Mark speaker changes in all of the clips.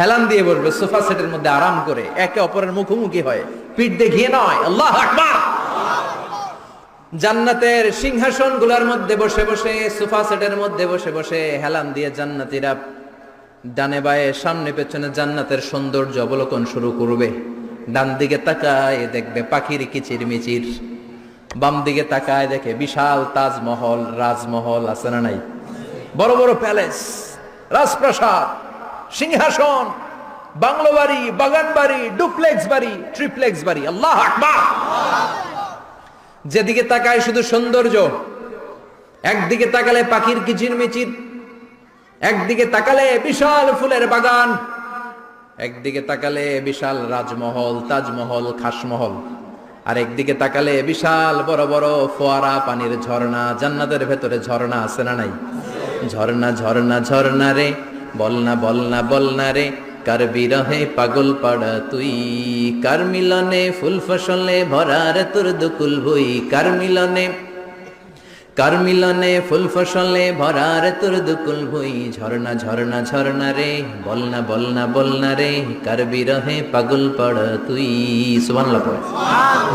Speaker 1: হেলান দিয়ে বসবে সোফা সেটের মধ্যে আরাম করে, একে অপরের মুখোমুখি হয়। পিঠ দেখিয়ে নয়, আল্লাহ আকবার। জান্নাতের সিংহাসনগুলার মধ্যে বসে বসে, সোফা সেটের মধ্যে বসে বসে হেলান দিয়ে জান্নাতীরা ডানে বায়ে, সামনে পেছনে জান্নাতের সৌন্দর্য অবলোকন শুরু করবে। ডান দিকে তাকায় দেখবে পাখির কিচির মিচির বাম দিকে তাকায় দেখে বিশাল তাজমহল, রাজমহল আছে না নাই? বড় বড় প্যালেস, রাজপ্রাসাদ, সিংহাসন, বাংলো বাড়ি, বাগান বাড়ি, ডুপ্লেক্স বাড়ি, ট্রিপ্লেক্স বাড়ি। আল্লাহ যেদিকে তাকায় শুধু সৌন্দর্য, একদিকে তাকালে পাখির কিচির মিচির একদিকে তাকালে বিশাল ফুলের বাগান, একদিকে তাকালে বিশাল রাজমহল, তাজমহল, খাসমহল। আর একদিকে তাকালে বিশাল বড় বড় ফোয়ারা পানির ঝর্ণা, জান্নাতের ভেতরে ঝর্ণা আছে না নাই? ঝর্ণা ঝর্ণা ঝর্ণা রে বলনা বলনা বলনা রে, কার বিরহে পাগল পাড়া তুই? কার মিলনে ফুল ফসলে ভরার তোর দুকুল ভুই? কার মিলনে কার মিলনে ফুল ফসলে ভরা রে তোর দুকুল ভুই? ঝর্ণা ঝর্ণা ঝর্ণা রে, বলনা বলনা বলনা রে, কার বিরহে পাগল পাড়া তুই? সুবহানাল্লাহ পড়ে।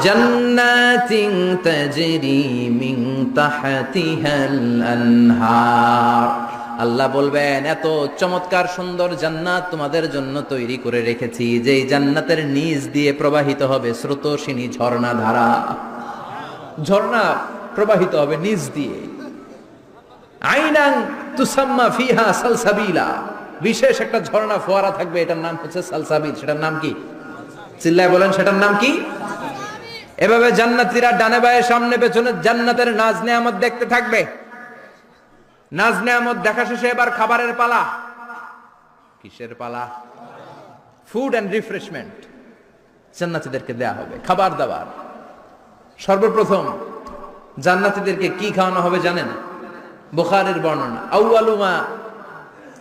Speaker 1: জান্নাতিন তাজরি মিন তাহতিহাল আনহার। আল্লাহ বলবেন, এত চমৎকার সুন্দর জান্নাত তোমাদের জন্য তৈরি করে রেখেছি, যেই জান্নাতের নিচ দিয়ে প্রবাহিত হবে স্রোতসিনী ঝর্ণা ধারা ঝর্ণা প্রবাহিত হবে নিজ দিয়ে। আইনাং তুসাম্মা ফিহা সালসাবিলা। বিশেষ একটা ঝর্ণা ফোয়ারা থাকবে, এটার নাম হচ্ছে সালসাবিল। সেটার নাম কি? চিল্লায় বলেন, সেটার নাম কি? এভাবে জান্নাতীরা ডানে বায়ে, সামনে পেছনে জান্নাতের নাজ নেয়ামত দেখতে থাকবে। নাজ নেয়ামত দেখা শেষে এবার খাবারের পালা। কিসের পালা? ফুড অ্যান্ড রিফ্রেশমেন্ট জান্নাতীদেরকে দেয়া হবে, খাবার দাবার। সর্বপ্রথম জান্নাতীদেরকে কি খাওয়ানো হবে জানেন? বুখারের বর্ণনা আউয়ালুমা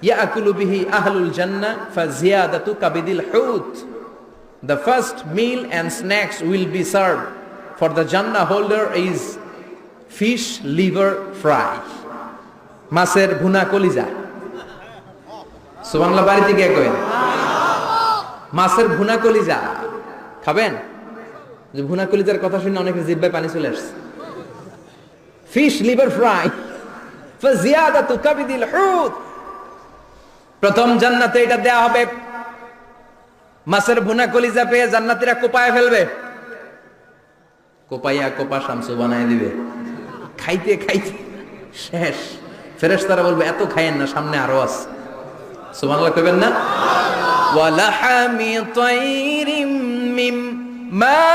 Speaker 1: ইয়াকুলু বিহি আহলুল জান্নাহ ফাজিয়াদাতু কাবিদিল হুত। The first meal and snacks will be served. For the Jannah holder is fish liver fry. মাছের ভুনা কলিজা। সুবহানাল্লাহ বাড়িতে গিয়ে কইন মাছের ভুনা কলিজা। খাবেন? ভুনা কলিজার কথা শুনে অনেকের জিব্বায় পানি চলে আসছে। ফিশ লিভার ফ্রাই প্রথম জান্নাতে এটা দেয়া হবে। মাছের ভুনা কলিজা পেয়ে জান্নাতীরা কোপায় ফেলবে। কোপাইয়া কোপা শামসু বানায় দিবে। খাইতে খাইতে শেষ। ফেরেশতারা বলবে, এত খাইয়েন না, সামনে আরও আছে। সুবহানাল্লাহ কইবেন না? ওয়ালাহামি তাইরিম মিম মা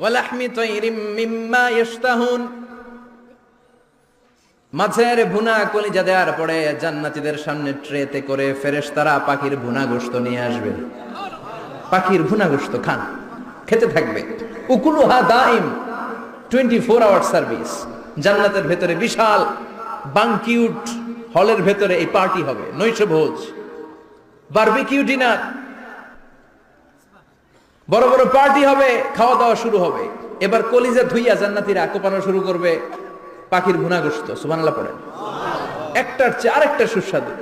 Speaker 1: ওয়ালাহমি তাইরিম মিম্মা ইয়াশতাহুন। মাছের ভুনা কলিজা দেওয়ার পরে জান্নাতীদের সামনে ট্রেতে করে ফেরেশতারা পাখির ভুনা গোশত নিয়ে আসবে। পাখির ভুনা গোশত খান, খেতে থাকবে। উকুলুহা দাইম টোয়েন্টি ফোর আওয়ার সার্ভিস জান্নাতের ভেতরে বিশাল বাংকিউট হলের ভেতরে এই পার্টি হবে নৈশ ভোজ বারবিকিউ ডিনার বড় বড় পার্টি হবে খাওয়া দাওয়া শুরু হবে। এবার কলিজা ধুইয়া জান্নাতীরা কোপানো শুরু করবে। পাখির ভুনা গোস্ত সুবহানাল্লাহ পড়েন। একটার চেয়ে আরেকটা সুস্বাদু।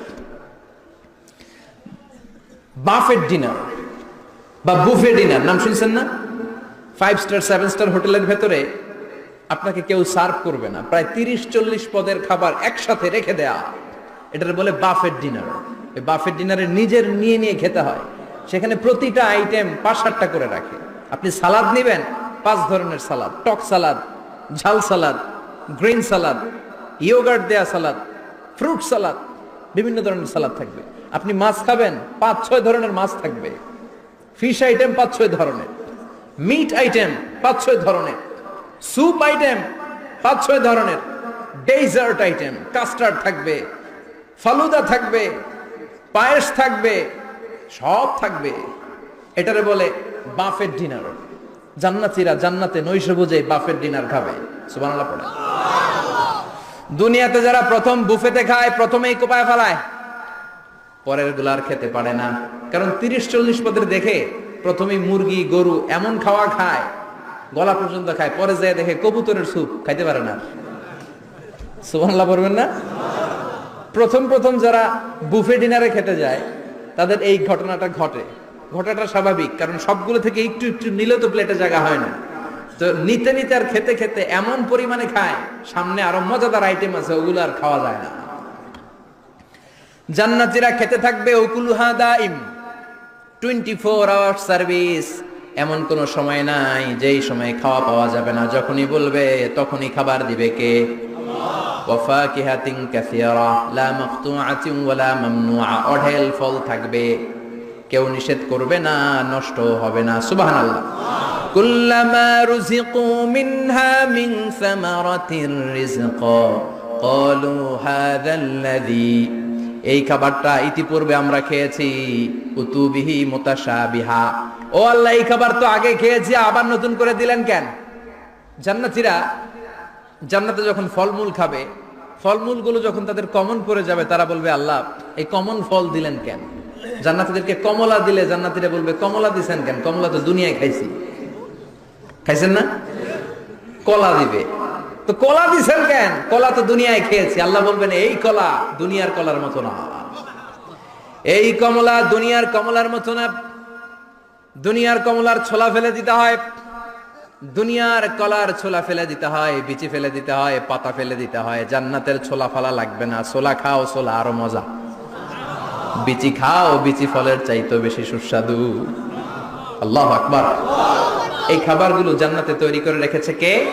Speaker 1: বাফেট ডিনার বা বুফে ডিনার নাম শুনছেন না? ফাইভ স্টার সেভেন স্টার হোটেলের ভেতরে আপনাকে কেউ সার্ভ করবে না। প্রায় তিরিশ, চল্লিশ পদের খাবার একসাথে রেখে দেয়া। এটার বলে বাফেট ডিনার বাফেট ডিনারে নিজের নিয়ে নিয়ে খেতে হয়। সেখানে প্রতিটা আইটেম পাঁচ সাতটা করে রাখে। আপনি সালাদ নেবেন, পাঁচ ধরনের সালাদ। টক সালাদ, ঝাল সালাদ, গ্রিন সালাদ ইয়োগার্ট দেয়া সালাদ ফ্রুট সালাদ, বিভিন্ন ধরনের সালাদ থাকবে। আপনি মাছ খাবেন পাঁচ ছয় ধরনের মাছ থাকবে। ফিশ আইটেম পাঁচ ছয় ধরনের। মিট আইটেম পাঁচ ছয় ধরনের। স্যুপ আইটেম পাঁচ ছয় ধরনের। ডেজার্ট আইটেম কাস্টার্ড থাকবে। ফালুদা থাকবে। পায়েস থাকবে। সব থাকবে। এটারে বলে বাফের ডিনার। জান্নাতিরা জান্নাতে নৈশ বুঝে বাফের ডিনার খাবে। সুবহানাল্লাহ পড়ে। দুনিয়াতে যারা প্রথম বুফেতে খায়, প্রথমেই কোপায় ফেলায়। পরেরগুলার খেতে পারে না। কারণ তিরিশ চল্লিশ পদের দেখে প্রথমেই মুরগি, গরু এমন খাওয়া খায়, গলা পর্যন্ত খায়, পরে যায় দেখে কবুতরের স্যুপ খাইতে পারে না। সুবহানাল্লাহ পড়বেন না? প্রথম প্রথম যারা বুফে ডিনারে খেতে যায় তাদের এই ঘটনাটা ঘটে। ঘটাটা স্বাভাবিক, কারণ সবগুলো থেকে একটু একটু নিলে তো প্লেটে জায়গা হয় না। তো নিতে নিতে আর খেতে খেতে এমন পরিমাণে খায়, সামনে আরও মজাদার আইটেম আছে, ওগুলো আর খাওয়া যায় না। জান্নাতিরা খেতে থাকবে ওকুলুহা দাইম টোয়েন্টি ফোর আওয়ার সার্ভিস এমন কোনো সময় নাই যেই সময় খাওয়া পাওয়া যাবে না, যখনই বলবে তখনই খাবার দিবে কে? লা অঢেল ফল থাকবে, কেউ নিষেধ করবে না নষ্ট হবে না। সুবহানাল্লাহ। কুল্লামা এই খাবারটা ইতিপূর্বে আমরা খেয়েছি উতুবিহি মুতাশাবিহা। ও আল্লাহ, এই খাবার তো আগে খেয়েছি, আবার নতুন করে দিলেন কেন? জান্নাতীরা জান্নাতে যখন ফলমূল খাবে, ফলমূলগুলো যখন তাদের কমন পড়ে যাবে, তারা বলবে, আল্লাহ, এই কমন ফল দিলেন কেন? জান্নাতীদেরকে কমলা দিলে জান্নাতীরা বলবে, কমলা দিছেন কেন? কমলা তো দুনিয়ায় খাইছি। খাইছেন না? কলা দিবে। তো কলা দিছেন কেন? কলা তো দুনিয়ায় খেয়েছি। আল্লাহ বলবেন, এই কলা দুনিয়ার কলার মতো না। এই কমলা দুনিয়ার কমলার মতো না। দুনিয়ার কমলার ছোলা ফেলে দিতে হয়। দুনিয়ার কলার ছোলা ফেলে দিতে হয়, বিচি ফেলে দিতে হয়, পাতা ফেলে দিতে হয়, জান্নাতের ছোলা ফালা লাগবে না, ছোলা খাও, ছোলা আরও মজা। বিচি খাও, বিচি ফলের চাইতো বেশি সুস্বাদু। আল্লাহ আকবার। এই খাবারগুলো জান্নাতে তৈরি করে রেখেছে কে?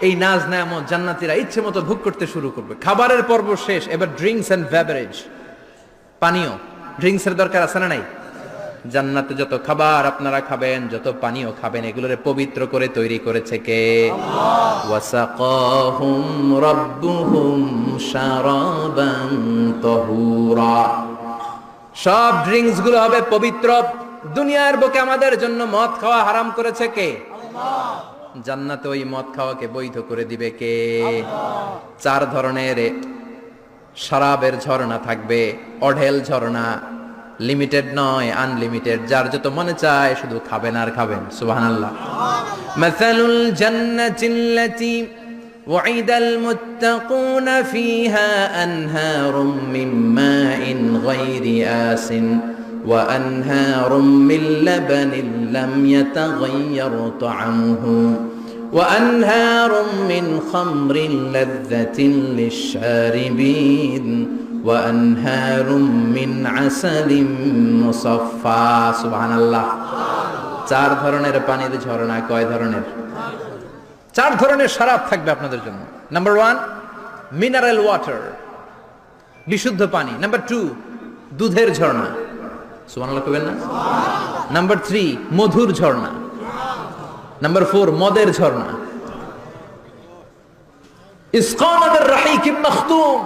Speaker 1: এই নাজ নামত জান্নাতিরা ইচ্ছে মতো ভোগ করতে শুরু করবে। খাবারের পর্ব শেষ, এবার ড্রিঙ্কস এন্ড বেভারেজ পানীয় ড্রিঙ্কস এর দরকার আছে না নাই? জান্নাতে যত খাবার আপনারা খাবেন যত পানীয় খাবেন এগুলোরে পবিত্র করে তৈরি করেছে কে? ওয়াসাকাহুম রাব্বুহুম শারাবান তাহুরা। সব ড্রিঙ্কসগুলো হবে পবিত্র। দুনিয়ার বুকে আমাদের জন্য মদ খাওয়া হারাম করেছে কে? জান্নাতে ওই মদ খাওয়াকে বৈধ করে দিবে কে? চার ধরনের শরাবের ঝর্ণা থাকবে অঢেল ঝর্ণা লিমিটেড নয় আনলিমিটেড যার যত মনে চায় শুধু খাবেন আর খাবেন সুবহানাল্লাহ মাসালুল জান্নাতিল্লাতি وعد المتقون فيها أنهار من ماء غير آس وأنهار من لبن لم يتغير طعمه وأنهار من خمر لذة للشاربين وأنهار من عسل مصفى سبحان الله চার ধরনের পানির ঝর্ণা কয় ধরনের চার ধরনের শরাব থাকবে আপনাদের জন্য নাম্বার ওয়ান মিনারেল ওয়াটার বিশুদ্ধ পানি নাম্বার টু দুধের ঝর্ণা সুবহানাল্লাহ কবেন না নাম্বার থ্রি মধুর ঝর্ণা নাম্বার ফোর মদের ঝর্ণা ইসকানাদের রাহিকিম মখতুম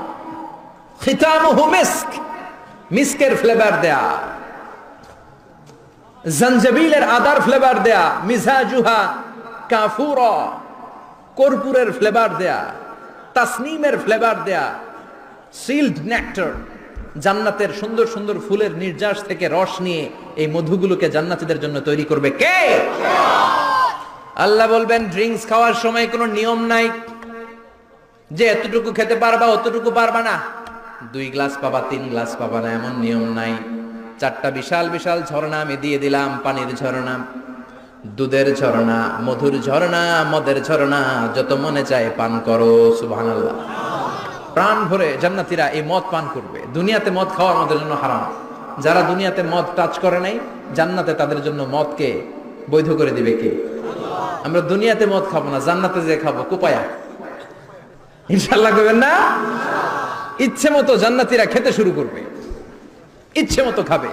Speaker 1: খিতামুহু মিস্ক, মিস্কের ফ্লেভার দেয়া। জঞ্জবিলের আদার ফ্লেভার দেয়া, মিজাজুহা, কাফুরা, কর্পূরের ফ্লেভার দেয়া, তাসনিমের ফ্লেভার দেয়া সিল্ড নেক্টার জান্নাতের সুন্দর সুন্দর ফুলের নির্যাস থেকে রস নিয়ে এই মধুগুলোকে জান্নাতীদের জন্য তৈরি করবে কে? আল্লাহ বলবেন ড্রিঙ্কস খাওয়ার সময় কোনো নিয়ম নাই। যে এতটুকু খেতে পারবা, অতটুকু পারবা না। দুই গ্লাস পাবা, তিন গ্লাস পাবা না, এমন নিয়ম নাই। চারটা বিশাল বিশাল ঝর্ণা আমি দিয়ে দিলাম, পানির ঝর্ণা, দুধের ঝর্ণা, মধুর ঝর্ণা, মদের ঝর্ণা, যত মনে চায় পান করো, সুবহানাল্লাহ। প্রাণ ভরে জান্নাতীরা এই মদ পান করবে। দুনিয়াতে মদ খাওয়া আমাদের জন্য হারাম। যারা দুনিয়াতে মদ টাচ করে নাই, জান্নাতে তাদের জন্য মদকে বৈধ করে দিবে কে? আমরা দুনিয়াতে মদ খাব না, জান্নাতে যে খাব, কোপায়া। ইনশাল্লাহ করবেন না? ইচ্ছে মতো জান্নাতীরা খেতে শুরু করবে। ইচ্ছে মতো খাবে।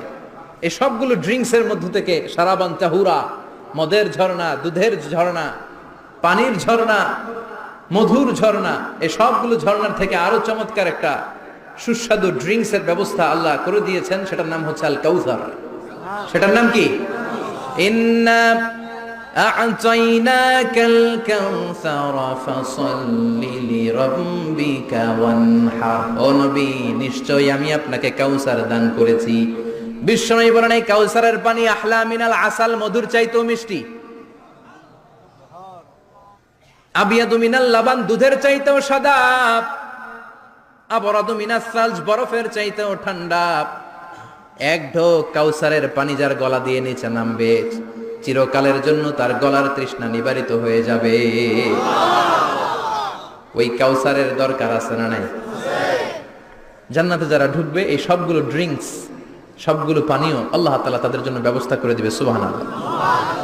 Speaker 1: এই সবগুলো ড্রিঙ্কসের মধ্য থেকে সারাবান চাহুরা মদের ঝর্ণা, দুধের ঝর্ণা, পানির ঝর্ণা, মধুর ঝর্ণা এই সবগুলো ঝর্ণার থেকে আরও চমৎকার একটা সুস্বাদু ড্রিঙ্কসের ব্যবস্থা আল্লাহ করে দিয়েছেন। সেটার নাম হচ্ছে আল কাউসার সেটার নাম কি? ইন্না أعطيناك الكوثر فصل لربك وانحر ও নবী নিশ্চয়ই আমি আপনাকে কাউসার দান করেছি বিশ্বনবী বলেন এই কাউসারের পানি আহলা মিনাল আসাল মধুর চাইতেও মিষ্টি আবিয়াদু মিনাল লাবান দুধের চাইতেও সাদা আবরাদু মিনাস সালজ বরফের চাইতেও ঠান্ডা এক ঢোক কাউসারের পানি যার গলা দিয়ে নিচে নামবে চিরকালের জন্য তার গলার তৃষ্ণা নিবারিত হয়ে যাবে। ওই কাউসারের দরকার আছে না নাই? জান্নাতে যারা ঢুকবে, এই সবগুলো ড্রিঙ্কস সবগুলো পানীয় আল্লাহ তালা তাদের জন্য ব্যবস্থা করে দিবে, সুবহানাল্লাহ।